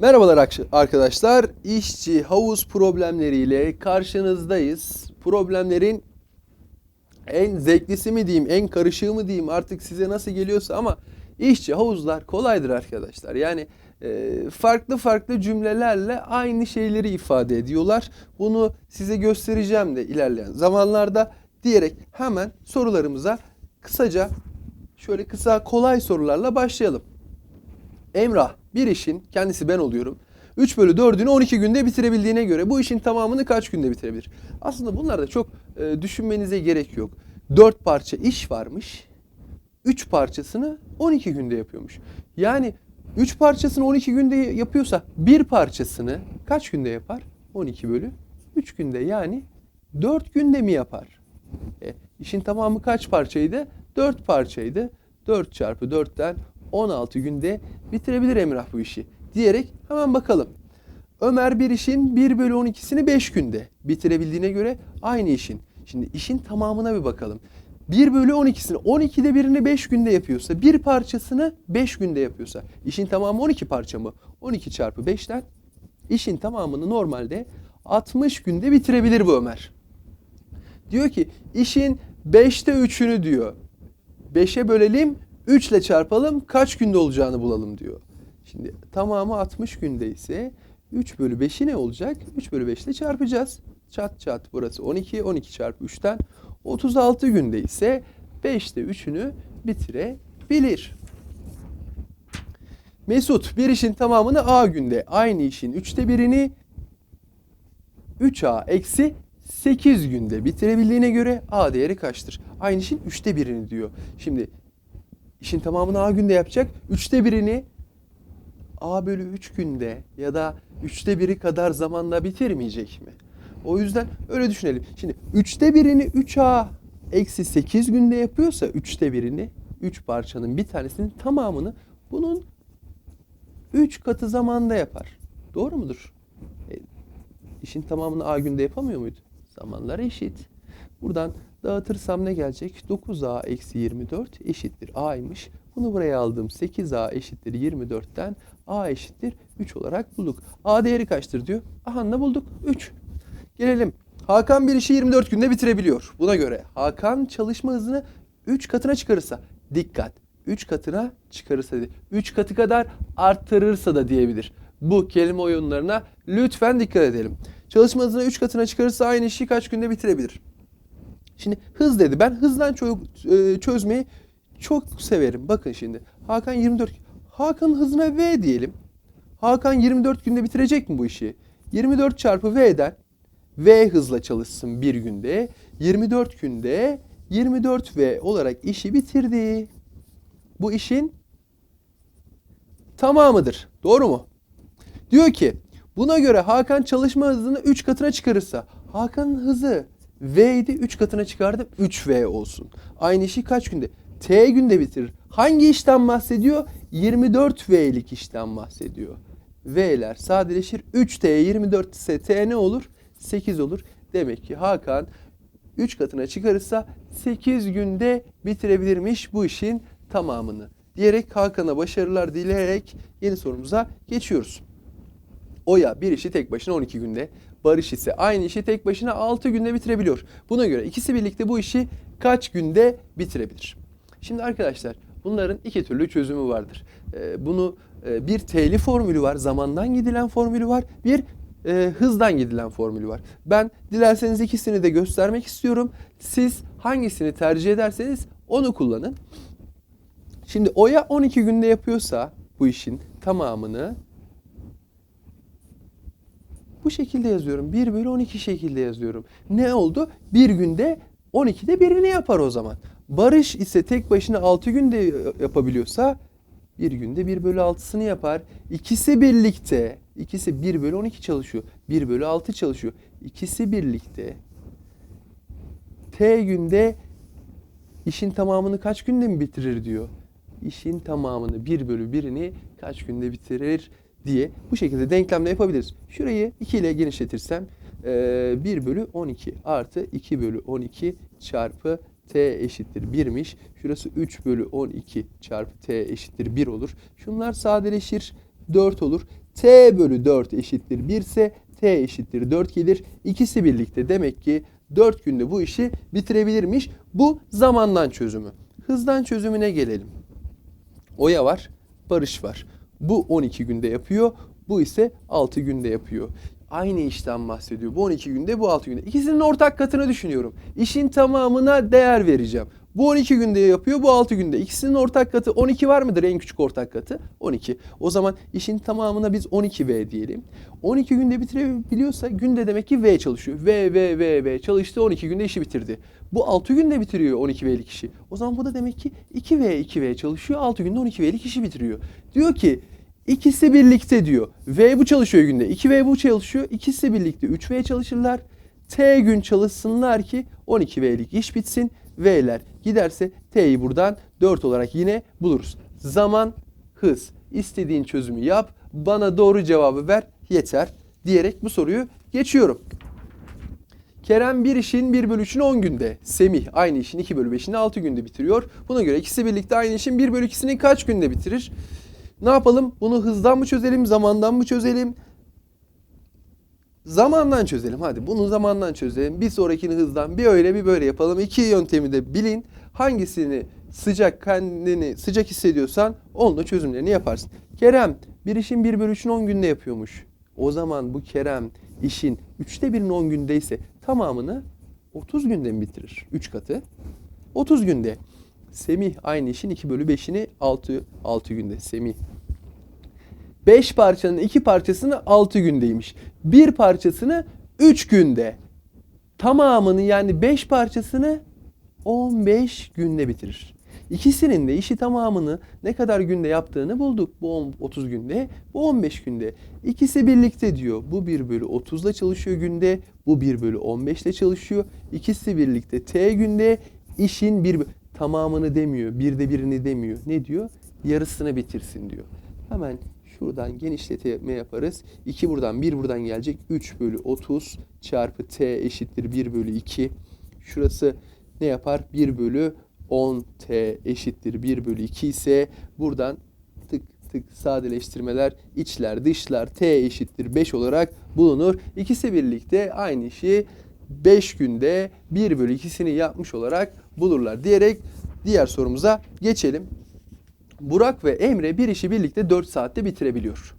Merhabalar arkadaşlar. İşçi havuz problemleriyle karşınızdayız. Problemlerin en zevklisi mi diyeyim, en karışığı mı diyeyim artık size nasıl geliyorsa ama işçi havuzlar kolaydır arkadaşlar. Yani e, farklı farklı cümlelerle aynı şeyleri ifade ediyorlar. Bunu size göstereceğim de ilerleyen zamanlarda diyerek hemen sorularımıza kısaca şöyle kısa kolay sorularla başlayalım. Emrah bir işin kendisi ben oluyorum. 3 bölü 4'ünü 12 günde bitirebildiğine göre bu işin tamamını kaç günde bitirebilir? Aslında bunlarda çok e, düşünmenize gerek yok. 4 parça iş varmış. 3 parçasını 12 günde yapıyormuş. Yani 3 parçasını 12 günde yapıyorsa bir parçasını kaç günde yapar? 12 bölü 3 günde yani 4 günde mi yapar? E, işin tamamı kaç parçaydı? 4 parçaydı. 4 çarpı 4'ten 16 günde bitirebilir Emrah bu işi diyerek hemen bakalım. Ömer bir işin 1 bölü 12'sini 5 günde bitirebildiğine göre aynı işin. Şimdi işin tamamına bir bakalım. 1 bölü 12'sini 12'de birini 5 günde yapıyorsa bir parçasını 5 günde yapıyorsa işin tamamı 12 parça mı? 12 çarpı 5'ten işin tamamını normalde 60 günde bitirebilir bu Ömer. Diyor ki işin 5'te 3'ünü diyor. 5'e bölelim 3 ile çarpalım kaç günde olacağını bulalım diyor. Şimdi tamamı 60 günde ise 3 bölü 5'i ne olacak? 3 bölü 5 ile çarpacağız. Çat çat burası 12. 12 çarpı 3'ten 36 günde ise 5'te 3'ünü bitirebilir. Mesut bir işin tamamını A günde aynı işin 3'te birini 3A eksi 8 günde bitirebildiğine göre A değeri kaçtır? Aynı işin 3'te birini diyor. Şimdi işin tamamını A günde yapacak. 3'te birini A bölü 3 günde ya da 3'te biri kadar zamanda bitirmeyecek mi? O yüzden öyle düşünelim. Şimdi 3'te birini 3A eksi 8 günde yapıyorsa 3'te birini 3 parçanın bir tanesinin tamamını bunun 3 katı zamanda yapar. Doğru mudur? E, işin tamamını A günde yapamıyor muydu? Zamanlar eşit. Buradan dağıtırsam ne gelecek? 9A eksi 24 eşittir A'ymış. Bunu buraya aldım. 8A eşittir 24'ten A eşittir 3 olarak bulduk. A değeri kaçtır diyor. Aha ne bulduk? 3. Gelelim. Hakan bir işi 24 günde bitirebiliyor. Buna göre Hakan çalışma hızını 3 katına çıkarırsa dikkat 3 katına çıkarırsa 3 katı kadar arttırırsa da diyebilir. Bu kelime oyunlarına lütfen dikkat edelim. Çalışma hızını 3 katına çıkarırsa aynı işi kaç günde bitirebilir? Şimdi hız dedi. Ben hızdan e, çözmeyi çok severim. Bakın şimdi. Hakan 24. Hakan'ın hızına V diyelim. Hakan 24 günde bitirecek mi bu işi? 24 çarpı V'den V hızla çalışsın bir günde. 24 günde 24 V olarak işi bitirdi. Bu işin tamamıdır. Doğru mu? Diyor ki buna göre Hakan çalışma hızını 3 katına çıkarırsa Hakan'ın hızı V'ydi 3 katına çıkardım 3V olsun. Aynı işi kaç günde? T günde bitirir. Hangi işten bahsediyor? 24V'lik işten bahsediyor. V'ler sadeleşir. 3T 24 ise T ne olur? 8 olur. Demek ki Hakan 3 katına çıkarırsa 8 günde bitirebilirmiş bu işin tamamını. Diyerek Hakan'a başarılar dileyerek yeni sorumuza geçiyoruz. Oya bir işi tek başına 12 günde, Barış ise aynı işi tek başına 6 günde bitirebiliyor. Buna göre ikisi birlikte bu işi kaç günde bitirebilir? Şimdi arkadaşlar bunların iki türlü çözümü vardır. Ee, bunu e, bir T'li formülü var, zamandan gidilen formülü var, bir e, hızdan gidilen formülü var. Ben dilerseniz ikisini de göstermek istiyorum. Siz hangisini tercih ederseniz onu kullanın. Şimdi Oya 12 günde yapıyorsa bu işin tamamını bu şekilde yazıyorum. 1 bölü 12 şekilde yazıyorum. Ne oldu? Bir günde 12'de birini yapar o zaman. Barış ise tek başına 6 günde yapabiliyorsa bir günde 1 bölü 6'sını yapar. İkisi birlikte, ikisi 1 bölü 12 çalışıyor. 1 bölü 6 çalışıyor. İkisi birlikte T günde işin tamamını kaç günde mi bitirir diyor. İşin tamamını 1 bölü 1'ini kaç günde bitirir diye bu şekilde denklemle yapabiliriz. Şurayı 2 ile genişletirsem eee, 1 bölü 12 artı 2 bölü 12 çarpı t eşittir 1'miş. Şurası 3 bölü 12 çarpı t eşittir 1 olur. Şunlar sadeleşir 4 olur. t bölü 4 eşittir 1 ise t eşittir 4 gelir. İkisi birlikte demek ki 4 günde bu işi bitirebilirmiş. Bu zamandan çözümü. Hızdan çözümüne gelelim. Oya var, Barış var. Bu 12 günde yapıyor, bu ise 6 günde yapıyor. Aynı işten bahsediyor. Bu 12 günde, bu 6 günde. İkisinin ortak katını düşünüyorum. İşin tamamına değer vereceğim. Bu 12 günde yapıyor, bu 6 günde. İkisinin ortak katı 12 var mıdır en küçük ortak katı? 12. O zaman işin tamamına biz 12V diyelim. 12 günde bitirebiliyorsa günde demek ki V çalışıyor. V, V, V, V çalıştı 12 günde işi bitirdi. Bu 6 günde bitiriyor 12V'lik işi. O zaman bu da demek ki 2V, 2V çalışıyor 6 günde 12V'lik işi bitiriyor. Diyor ki ikisi birlikte diyor. V bu çalışıyor günde. 2V bu çalışıyor. İkisi birlikte 3V çalışırlar. T gün çalışsınlar ki 12V'lik iş bitsin. V'ler giderse T'yi buradan 4 olarak yine buluruz. Zaman, hız. İstediğin çözümü yap. Bana doğru cevabı ver. Yeter diyerek bu soruyu geçiyorum. Kerem bir işin 1 bölü 3'ünü 10 günde. Semih aynı işin 2 bölü 5'ini 6 günde bitiriyor. Buna göre ikisi birlikte aynı işin 1 bölü 2'sini kaç günde bitirir? Ne yapalım? Bunu hızdan mı çözelim, zamandan mı çözelim? Zamandan çözelim. Hadi bunu zamandan çözelim. Bir sonrakini hızdan bir öyle bir böyle yapalım. İki yöntemi de bilin. Hangisini sıcak kendini sıcak hissediyorsan onunla çözümlerini yaparsın. Kerem bir işin 1 bölü 3'ünü 10 günde yapıyormuş. O zaman bu Kerem işin 3'te 1'ini 10 gündeyse tamamını 30 günde mi bitirir? 3 katı. 30 günde. Semih aynı işin 2 bölü 5'ini 6, 6 günde. Semih 5 parçanın 2 parçasını 6 gündeymiş. Bir parçasını 3 günde. Tamamını yani 5 parçasını 15 günde bitirir. İkisinin de işi tamamını ne kadar günde yaptığını bulduk. Bu 10 30 günde, bu 15 günde. İkisi birlikte diyor. Bu 1 bölü 30 ile çalışıyor günde. Bu 1 bölü 15 ile çalışıyor. İkisi birlikte t günde işin bir tamamını demiyor. Bir de birini demiyor. Ne diyor? Yarısını bitirsin diyor. Hemen şuradan genişletme yaparız. 2 buradan 1 buradan gelecek. 3 bölü 30 çarpı t eşittir 1 bölü 2. Şurası ne yapar? 1 bölü 10t eşittir 1 bölü 2 ise buradan tık tık sadeleştirmeler içler dışlar t eşittir 5 olarak bulunur. İkisi birlikte aynı işi 5 günde 1 bölü 2'sini yapmış olarak bulurlar diyerek diğer sorumuza geçelim. Burak ve Emre bir işi birlikte 4 saatte bitirebiliyor.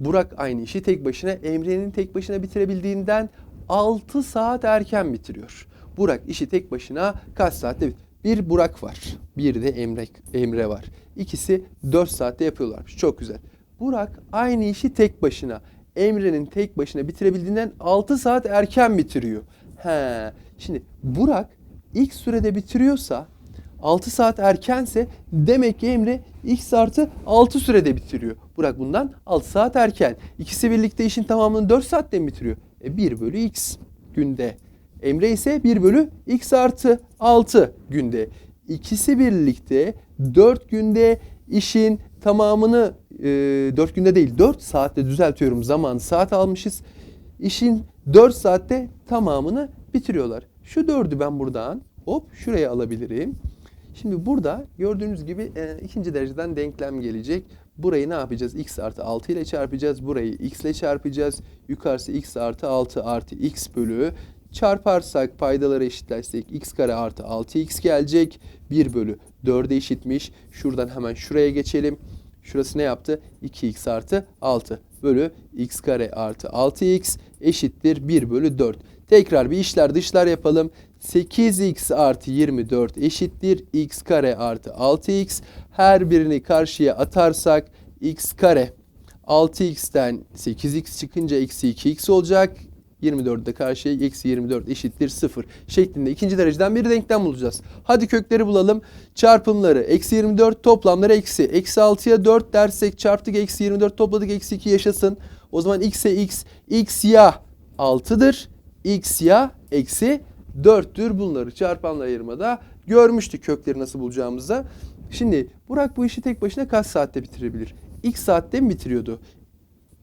Burak aynı işi tek başına Emre'nin tek başına bitirebildiğinden 6 saat erken bitiriyor. Burak işi tek başına kaç saatte bit- Bir Burak var. Bir de Emre, Emre var. İkisi 4 saatte yapıyorlarmış. Çok güzel. Burak aynı işi tek başına Emre'nin tek başına bitirebildiğinden 6 saat erken bitiriyor. He. Şimdi Burak ilk sürede bitiriyorsa 6 saat erkense demek ki Emre x artı 6 sürede bitiriyor. Burak bundan 6 saat erken. İkisi birlikte işin tamamını 4 saatte mi bitiriyor? E 1 bölü x günde. Emre ise 1 bölü x artı 6 günde. İkisi birlikte 4 günde işin tamamını e, 4 günde değil 4 saatte düzeltiyorum zaman saat almışız. İşin 4 saatte tamamını bitiriyorlar. Şu 4'ü ben buradan hop şuraya alabilirim. Şimdi burada gördüğünüz gibi e, ikinci dereceden denklem gelecek. Burayı ne yapacağız? x artı 6 ile çarpacağız. Burayı x ile çarpacağız. Yukarısı x artı 6 artı x bölü. Çarparsak paydaları eşitlersek x kare artı 6x gelecek. 1 bölü 4'e eşitmiş. Şuradan hemen şuraya geçelim. Şurası ne yaptı? 2x artı 6 bölü x kare artı 6x eşittir 1 bölü 4. Tekrar bir işler dışlar yapalım. 8x artı 24 eşittir x kare artı 6x. Her birini karşıya atarsak x kare 6x'ten 8x çıkınca eksi 2x olacak. 24'ü de karşıya eksi 24 eşittir 0 şeklinde ikinci dereceden bir denklem bulacağız. Hadi kökleri bulalım. Çarpımları eksi 24 toplamları eksi. Eksi 6'ya 4 dersek çarptık eksi 24 topladık eksi 2 yaşasın. O zaman x'e x. x ya 6'dır. x ya eksi 4'tür. Bunları çarpanla ayırmada görmüştük kökleri nasıl bulacağımızda. Şimdi Burak bu işi tek başına kaç saatte bitirebilir? X saatte mi bitiriyordu?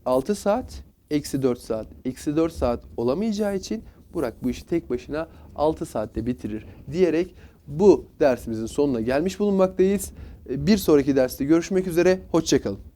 6 saat, eksi 4 saat. Eksi 4 saat olamayacağı için Burak bu işi tek başına 6 saatte bitirir diyerek bu dersimizin sonuna gelmiş bulunmaktayız. Bir sonraki derste görüşmek üzere, hoşçakalın.